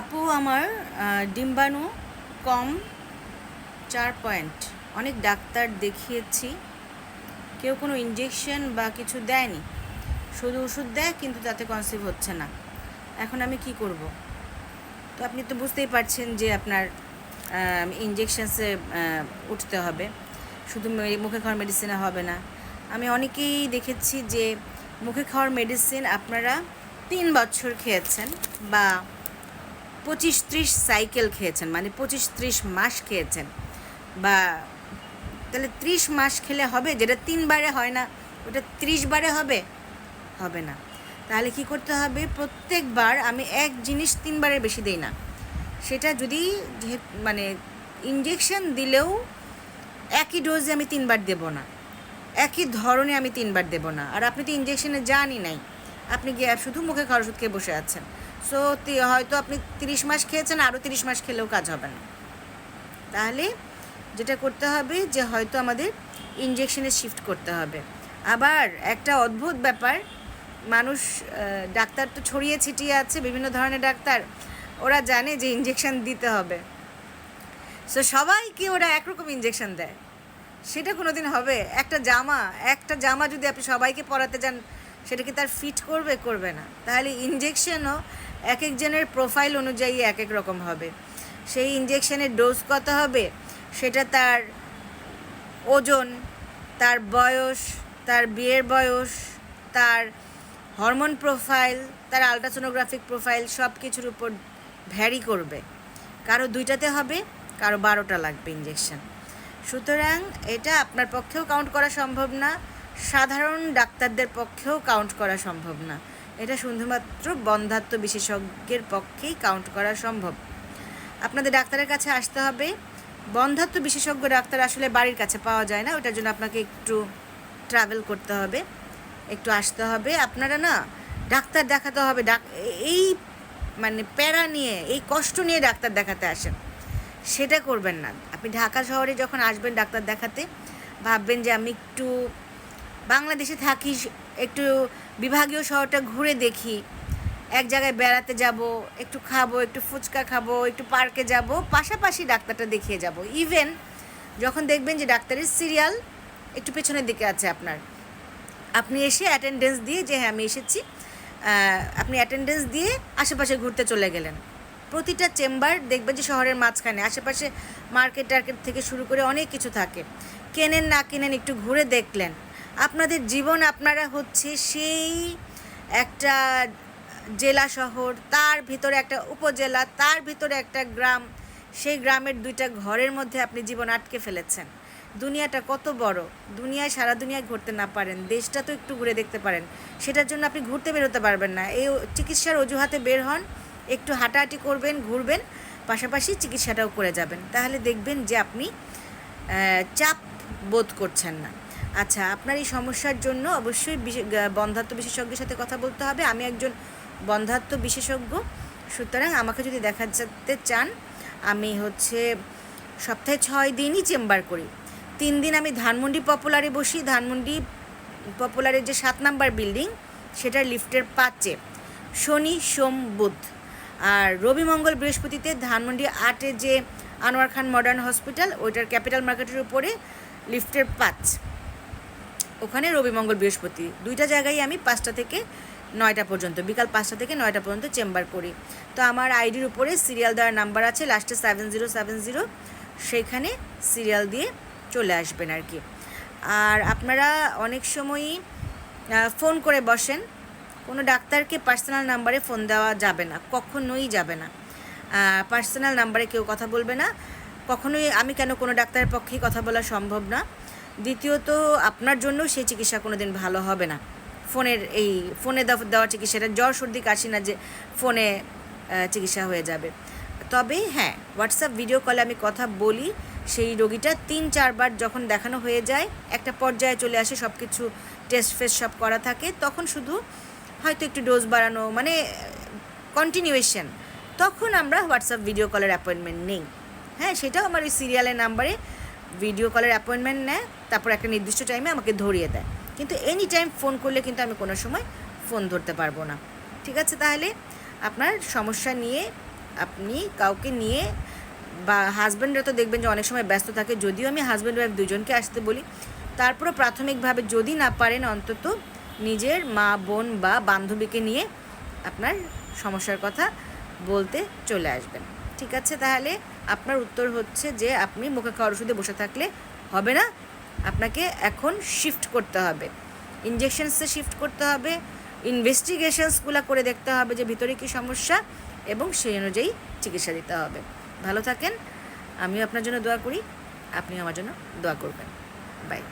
আপু আমার ডিম্বাণু কম চার পয়েন্ট। অনেক ডাক্তার দেখিয়েছি। কেউ কোনো ইঞ্জেকশন বা কিছু দেয়নি। শুধু ওষুধ দেয়, কিন্তু তাতে কনসিভ হচ্ছে না। এখন আমি কি করব? তো আপনি তো বুঝতেই পারছেন যে আপনার ইঞ্জেকশনসে উঠতে হবে। শুধু মুখে খাওয়ার মেডিসিনে হবে না। আমি অনেকেই দেখেছি যে মুখে খাওয়ার মেডিসিন আপনারা তিন বছর খেয়েছেন বা পঁচিশ ত্রিশ সাইকেল খেয়েছেন মানে পঁচিশ ত্রিশ মাস খেয়েছেন। বা তাহলে ত্রিশ মাস খেলে হবে, যেটা তিনবারে হয় না, ওটা ত্রিশ বারে হবে? হবে না। তাহলে কি করতে হবে? প্রত্যেকবার আমি এক জিনিস তিনবারের বেশি দেই না। সেটা যদি মানে ইঞ্জেকশন দিলেও একই ডোজে আমি তিনবার দেব না। একই ধরনে আমি তিনবার দেব না। আর আপনি তো ইঞ্জেকশনে যানই নাই। আপনি গিয়ে শুধু মুখে খাওয়ার খেয়ে বসে আছেন। সো হয়তো আপনি তিরিশ মাস খেয়েছেন, আরও তিরিশ মাস খেলেও কাজ হবে না। তাহলে যেটা করতে হবে যে, হয়তো আমাদের ইঞ্জেকশনে শিফট করতে হবে। আবার একটা অদ্ভুত ব্যাপার, মানুষ ডাক্তার তো ছড়িয়ে ছিটিয়ে আছে, বিভিন্ন ধরনের ডাক্তার। ওরা জানে যে ইঞ্জেকশন দিতে হবে। সো সবাইকে ওরা একরকম ইঞ্জেকশন দেয়। সেটা কোনো দিন হবে। একটা জামা একটা জামা যদি আপনি সবাইকে পরাতে যান, সেটা কি তার ফিট করবে করবে না। তাহলে ইঞ্জেকশনও এক একজনের প্রোফাইল অনুযায়ী এক এক রকম হবে। সেই ইঞ্জেকশনের ডোজ কত হবে? সেটা তার ওজন, তার বয়স, তার বিয়ের বয়স, তার হরমোন প্রোফাইল তার আলট্রাসোনোগ্রাফিক প্রোফাইল সব কিছুর উপর ভ্যারি করবে। কারও দুইটাতে হবে, কারও বারোটা লাগবে ইঞ্জেকশন সুতরাং এটা আপনার পক্ষেও কাউন্ট করা সম্ভব না, সাধারণ ডাক্তারদের পক্ষেও কাউন্ট করা সম্ভব না। এটা শুধুমাত্র বন্ধাত্ম বিশেষজ্ঞের পক্ষেই কাউন্ট করা সম্ভব। আপনাদের ডাক্তারের কাছে আসতে হবে। বন্ধাত্ম বিশেষজ্ঞ ডাক্তার আসলে বাড়ির কাছে পাওয়া যায় না, ওটার জন্য আপনাকে একটু ট্রাভেল করতে হবে, একটু আসতে হবে। আপনারা না, ডাক্তার দেখাতে হবে, ডাক, এই মানে প্যারা নিয়ে, এই কষ্ট নিয়ে ডাক্তার দেখাতে আসেন। সেটা করবেন না। আপনি ঢাকা শহরে যখন আসবেন ডাক্তার দেখাতে, ভাববেন যে আমি একটু বাংলাদেশে থাকি একটু বিভাগীয় শহরটা ঘুরে দেখি। এক জায়গায় বেড়াতে যাব, একটু খাব, একটু ফুচকা খাব, একটু পার্কে যাব, পাশাপাশি ডাক্তারটা দেখিয়ে যাব। ইভেন যখন দেখবেন যে ডাক্তারের সিরিয়াল একটু পেছনের দিকে আছে আপনার, আপনি এসে অ্যাটেন্ডেন্স দিয়ে যে হ্যাঁ আমি এসেছি আপনি অ্যাটেন্ডেন্স দিয়ে আশেপাশে ঘুরতে চলে গেলেন। প্রতিটা চেম্বার দেখবেন যে শহরের মাঝখানে, আশেপাশে মার্কেট টার্কেট থেকে শুরু করে অনেক কিছু থাকে। কেনেন না কেনেন একটু ঘুরে দেখলেন আপনাদের জীবন আপনারা হচ্ছে সেই একটা জেলা শহর, তার ভিতরে একটা উপজেলা, তার ভিতরে একটা গ্রাম, সেই গ্রামের দুইটা ঘরের মধ্যে আপনি জীবন আটকে ফেলেছেন। দুনিয়াটা কত বড়, দুনিয়ায় সারা দুনিয়ায় ঘুরতে না পারেন, দেশটা তো একটু ঘুরে দেখতে পারেন, সেটার জন্য আপনি ঘুরতে বেরোতে পারবেন না। এই চিকিৎসার অজুহাতে বের হন, একটু হাঁটাহাঁটি করবেন, ঘুরবেন, পাশাপাশি চিকিৎসাটাও করে যাবেন। তাহলে দেখবেন যে আপনি চাপ বোধ করছেন না। আচ্ছা আপনার এই সমস্যার জন্য অবশ্যই বিশে- বন্ধাত্ম বিশেষজ্ঞের সাথে কথা বলতে হবে। আমি একজন বন্ধাত্ম বিশেষজ্ঞ, সুতরাং আমাকে যদি দেখা যেতে চান, আমি হচ্ছে সপ্তাহে ছয় দিনই চেম্বার করি। তিন দিন আমি ধানমন্ডি পপুলারে বসি। ধানমন্ডি পপুলারের যে সাত নাম্বার বিল্ডিং, সেটার লিফটের পাঁচে শনি, সোম, বুধ। আর রবি মঙ্গল বৃহস্পতিতে ধানমন্ডি আটে যে আনোয়ার খান মডার্ন হসপিটাল, ওইটার ক্যাপিটাল মার্কেটের উপরে লিফটের পাঁচ। ওখানে রবি মঙ্গল বৃহস্পতি। দুইটা জায়গায় আমি পাঁচটা থেকে নয়টা পর্যন্ত, বিকাল পাঁচটা থেকে নয়টা পর্যন্ত চেম্বার করি। তো আমার আইডির উপরে সিরিয়াল দেওয়ার নাম্বার আছে, লাস্টে সেভেন জিরো সেভেন জিরো, সেইখানে সিরিয়াল দিয়ে চলে আসবেন আর কি। আর আপনারা অনেক সময়ই ফোন করে বসেন। কোনো ডাক্তারকে পার্সোনাল নাম্বারে ফোন দেওয়া যাবে না, কখনোই যাবে না। পার্সোনাল নাম্বারে কেউ কথা বলবে না। কখনোই আমি কেন কোনো ডাক্তারের পক্ষেই কথা বলা সম্ভব না। দ্বিতীয়ত, আপনার জন্য সেই চিকিৎসা কোনো দিন ভালো হবে না। ফোনের এই, ফোনে দেওয়া চিকিৎসাটা, জ্বর, সর্দি, কাশি না যে ফোনে চিকিৎসা হয়ে যাবে। তবে হ্যাঁ হোয়াটসঅ্যাপ ভিডিও কলে আমি কথা বলি, সেই রোগীটা তিন, চারবার যখন দেখানো হয়ে যায়, একটা পর্যায়ে চলে আসে সব কিছু টেস্ট ফেস্ট সব করা থাকে, তখন শুধু হয়তো একটু ডোজ বাড়ানো মানে কন্টিনিউয়েশন তখন আমরা হোয়াটসঅ্যাপ ভিডিও কলের অ্যাপয়েন্টমেন্ট নেই। হ্যাঁ সেটাও আমার ওই সিরিয়ালের নাম্বারে ভিডিও কলের অ্যাপয়েন্টমেন্ট নেয়, তারপর একটা নির্দিষ্ট টাইমে আমাকে ধরিয়ে দেয়। কিন্তু এনি টাইম ফোন করলে কিন্তু আমি কোনো সময় ফোন ধরতে পারব না। ঠিক আছে তাহলে? আপনার সমস্যা নিয়ে আপনি কাউকে নিয়ে বা হাজব্যান্ডরা তো দেখবেন যে অনেক সময় ব্যস্ত থাকে, যদিও আমি হাজব্যান্ড ওয়াইফ দুজনকে আসতে বলি। তারপরে প্রাথমিকভাবে যদি না পারেন অন্তত নিজের মা, বোন বা বান্ধবীকে নিয়ে আপনার সমস্যার কথা বলতে চলে আসবেন। ঠিক আছে, তাহলে আপনার উত্তর হচ্ছে যে আপনি মুখে খাওয়ার ওষুধে বসে থাকলে হবে না। আপনাকে এখন শিফট করতে হবে। ইঞ্জেকশনসে শিফট করতে হবে ইনভেস্টিগেশনসগুলো করে দেখতে হবে যে ভিতরে কী সমস্যা এবং সেই অনুযায়ী চিকিৎসা দিতে হবে। ভালো থাকেন, আমিও আপনার জন্য দোয়া করি, আপনিও আমার জন্য দোয়া করবেন। বাই